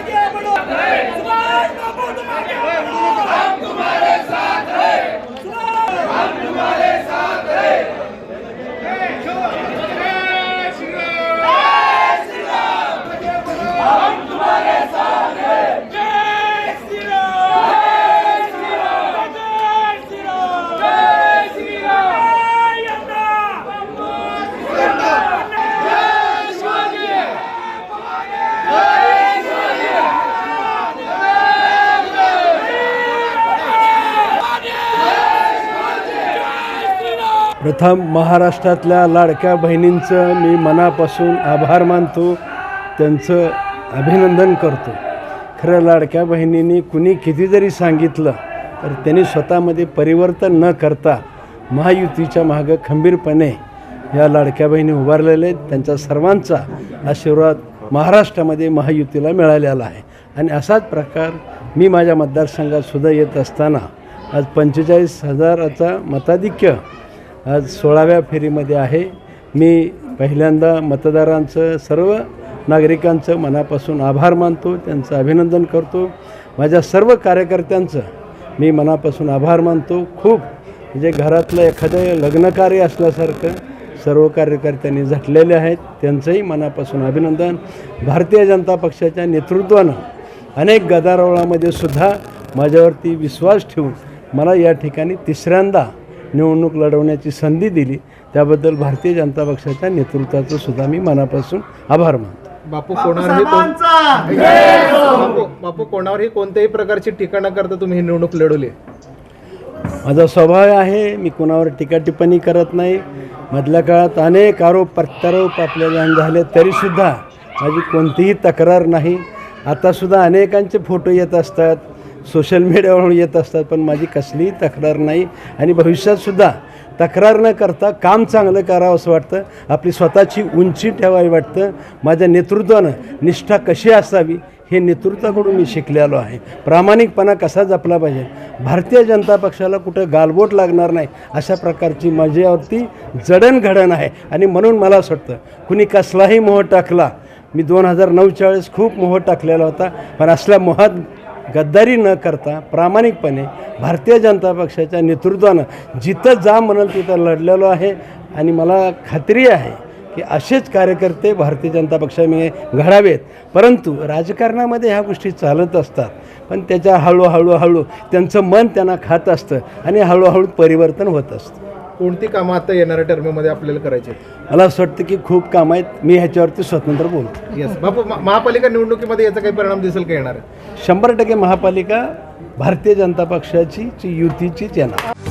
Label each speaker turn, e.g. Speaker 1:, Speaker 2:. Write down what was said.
Speaker 1: आगे बढ़ो सुभाष बाबू तुम आगे
Speaker 2: प्रथम महाराष्ट्रातल्या लाडक्या बहिणींचं मी मनापासून आभार मानतो त्यांचं अभिनंदन करतो. खरं लाडक्या बहिणींनी कुणी किती जरी सांगितलं तर त्यांनी स्वतःमध्ये परिवर्तन न करता महायुतीच्या मागं खंबीरपणे या लाडक्या बहिणी उभारलेल्या आहेत. त्यांचा सर्वांचा आशीर्वाद महाराष्ट्रामध्ये महायुतीला मिळालेला आहे. आणि असाच प्रकार मी माझ्या मतदारसंघात सुद्धा येत असताना आज पंचेचाळीस हजाराचा मताधिक्य आज सोळाव्या फेरीमध्ये आहे. मी पहिल्यांदा मतदारांचं सर्व नागरिकांचं मनापासून आभार मानतो त्यांचं अभिनंदन करतो. माझ्या सर्व कार्यकर्त्यांचं मी मनापासून आभार मानतो. खूप म्हणजे घरातलं एखादं लग्नकार्य असल्यासारखं सर्व कार्यकर्त्यांनी झटलेले आहेत. त्यांचंही मनापासून अभिनंदन. भारतीय जनता पक्षाच्या नेतृत्वानं अनेक गदारोळामध्ये सुद्धा माझ्यावरती विश्वास ठेवून मला या ठिकाणी तिसऱ्यांदा निवडणूक लढवण्याची संधी दिली. त्याबद्दल भारतीय जनता पक्षाच्या नेतृत्वाचं सुद्धा मी मनापासून आभार मानतो.
Speaker 3: बापू कोणावरही कोण- बापू बापू कोणावरही कोणत्याही प्रकारची टीका न करता तुम्ही ही निवडणूक लढवली
Speaker 2: माझा स्वभाव आहे मी कुणावर टीका टिप्पणी करत नाही. मधल्या काळात अनेक आरोप प्रत्यारोप आपल्याला झाले तरीसुद्धा माझी कोणतीही तक्रार नाही. आतासुद्धा अनेकांचे फोटो येत असतात. सोशल मीडियावरून येत असतात पण माझी कसलीही तक्रार नाही आणि भविष्यातसुद्धा तक्रार न करता काम चांगलं करावं असं वाटतं. आपली स्वतःची उंची ठेवावी वाटतं. माझ्या नेतृत्वानं निष्ठा कशी असावी हे नेतृत्वाकडून मी शिकलेलो आहे. प्रामाणिकपणा कसा जपला पाहिजे? भारतीय जनता पक्षाला कुठं गालबोट लागणार नाही अशा प्रकारची माझ्यावरती जडणघडण आहे आणि म्हणून मला असं वाटतं कुणी कसलाही मोह टाकला मी दोन हजार नऊच्या वेळेस खूप मोह टाकलेला होता पण असल्या मोहात गद्दारी न करता प्रामाणिकपणे भारतीय जनता पक्षाच्या नेतृत्वानं जिथं जा म्हणाल तिथं लढलेलो आहे. आणि मला खात्री आहे की असेच कार्यकर्ते भारतीय जनता पक्षाने घडावेत. परंतु राजकारणामध्ये ह्या गोष्टी चालत असतात. पण त्याच्या हळूहळू हळू त्यांचं मन त्यांना खात असतं आणि हळूहळू परिवर्तन होत असतं.
Speaker 3: कोणती कामं आता येणाऱ्या टर्ममध्ये आपल्याला करायची
Speaker 2: मला असं वाटतं की खूप कामं आहेत. मी ह्याच्यावरती स्वतंत्र बोलतो.
Speaker 3: येस बापू मा- महापालिका निवडणुकीमध्ये याचा काही परिणाम दिसेल का येणार? आहे?
Speaker 2: शंभर टक्के महापालिका भारतीय जनता पक्षाची ची युतीचीच येणार.